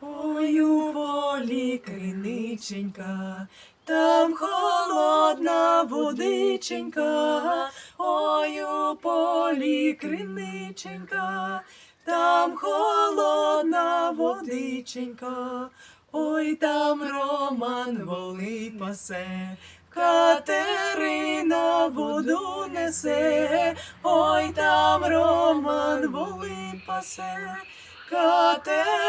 Ой, у полі криниченька, там холодна водиченька, ой, полі криниченька, там холодна водиченька, ой, там Роман воли пасе. Катерина воду несе, ой там Роман воли пасе, Катерина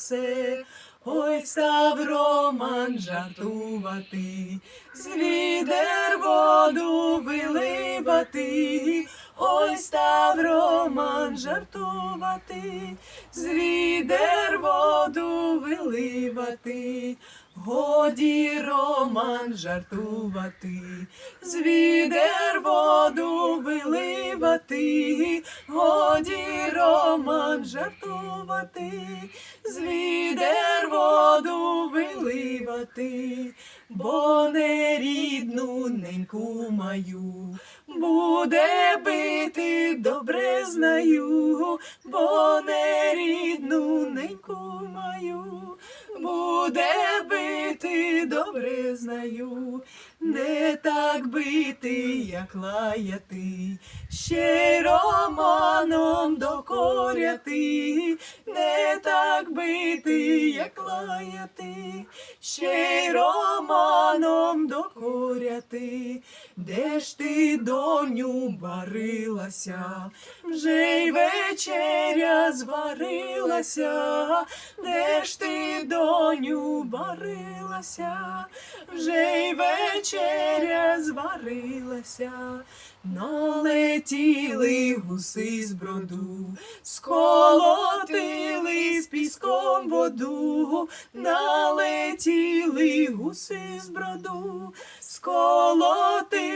воду ой став Роман жартувати, з відер воду виливати, ой став Роман жартувати, з відер воду виливати. Годі Роман жартувати, з відер воду виливати, годі Роман жартувати, з відер воду виливати, бо не рідну неньку маю, буде бити, добре знаю, бо не рідну неньку маю. Буде бити, добре знаю, не так бити, як лаяти, ще романом докоряти, не так бити, як лаяти, ще й романом докоряти, де ж ти, доню, барилася, вже й вечеря зварилася, де ж ти, доню, барилася, вже й вечеря зварилася, налетіли гуси з броду, сколотили з піском воду, налетіли гуси з броду, сколотили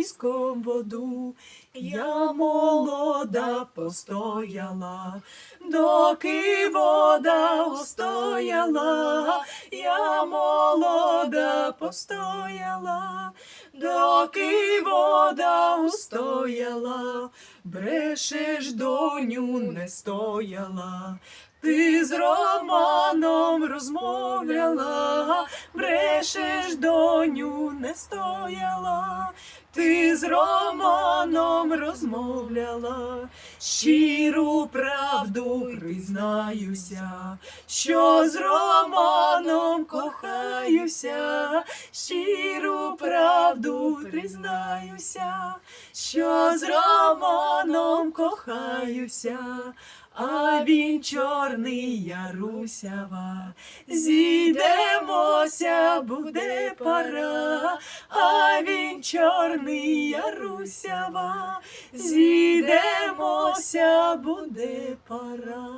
піском воду. Я молода постояла, доки вода устояла, я молода постояла, доки вода устояла, брешеш, доню, не стояла. Ти з Романом розмовляла, брешеш, доню, не стояла. Ти з Романом розмовляла, щиру правду признаюся, що з Романом кохаюся, щиру правду признаюся, що з Романом кохаюся. А він чорний я русява, зійдемося, буде пора, а він чорний я русява, зійдемося, буде пора.